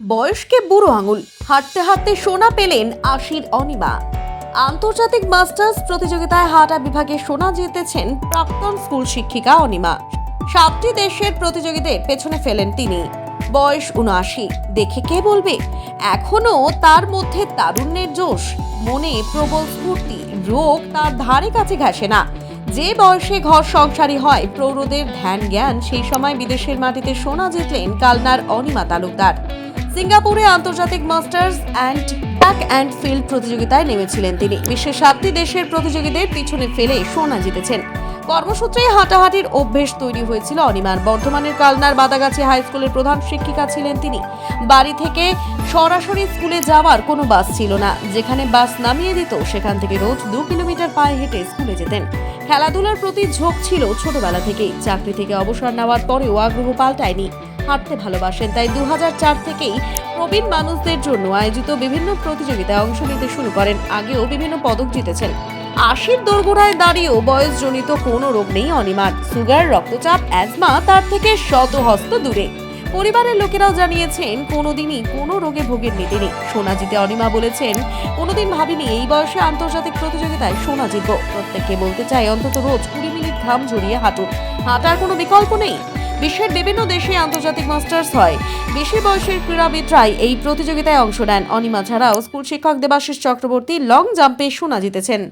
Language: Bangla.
বয়সকে বুড়ো আঙুল, হাঁটতে হাঁটতে সোনা পেলেন আশির অনিমা। আন্তর্জাতিক মাস্টার্স প্রতিযোগিতায় হাঁটা বিভাগে সোনা জিতেছেন প্রাক্তন স্কুল শিক্ষিকা অনিমা। সাতটি দেশের প্রতিযোগীদের পেছনে ফেলেন তিনি। বয়স উনআশি, দেখে কে বলবে? এখনও তার মধ্যে তারুণ্যের জোশ, মনে প্রবল স্ফূর্তি, রোগ তার ধারে কাছে ঘাসে না। যে বয়সে ঘর সংসারী হয়, প্রৌঢ়দের ধ্যান জ্ঞান, সেই সময় বিদেশের মাটিতে সোনা জিতলেন কালনার অনিমা তালুকদার। সিঙ্গাপুরে আন্তর্জাতিক masters and track and field প্রতিযোগিতায় নেমেছিলেন তিনি। বিশ্বের সাতটি দেশের প্রতিযোগীদের পিছনে ফেলে সোনা জিতেছেন। কর্মসূত্রে হাঁটাহাঁটির অভ্যেস তৈরি হয়েছিল অনিমার বর্ধমানের কালনার বাদাগাছি হাই স্কুলের প্রধান শিক্ষিকা ছিলেন তিনি। বাড়ি থেকে সরাসরি স্কুলে যাওয়ার কোনো বাস ছিল না। যেখানে বাস নামিয়ে দিত, সেখান থেকে রোজ দু কিলোমিটার পায়ে হেঁটে স্কুলে যেতেন। খেলাধুলার প্রতি ঝোঁক ছিল ছোটবেলা থেকেই। চাকরি থেকে অবসর নেওয়ার পরেও আগ্রহ পাল্টায়নি। হাঁটতে ভালোবাসেন। তাই দু হাজার চার থেকেই প্রবীণ মানুষদের জন্য আয়োজিত বিভিন্ন প্রতিযোগিতায় অংশ নিতে শুরু করেন। আগেও বিভিন্ন পদক জিতেছেন। আশির দোরগোড়ায় দাঁড়িয়েও বয়সজনিত কোনো রোগ নেই অনিমার। সুগার, রক্তচাপ, অ্যাজমা তার থেকে শত হস্ত দূরে। পরিবারের লোকেরাও জানিয়েছেন, কোনোদিনই কোনো রোগে ভোগেননি তিনি সোনা জিতে অনিমা বলেছেন, কোনোদিন ভাবিনি এই বয়সে আন্তর্জাতিক প্রতিযোগিতায় সোনা জিতব। প্রত্যেককে বলতে চাই অন্তত রোজ কুড়ি মিনিট ঘাম ঝরিয়ে হাঁটুন। হাঁটার কোনো বিকল্প নেই। বিশ্বের বিভিন্ন দেশে আন্তর্জাতিক মাস্টার্স হয়। বেশি বয়সের ক্রীড়াবিদরাই এই প্রতিযোগিতায় অংশ নেন। অনিমা ছাড়াও স্কুল শিক্ষক দেবাশিস চক্রবর্তী লং জাম্পে সোনা জিতেছেন।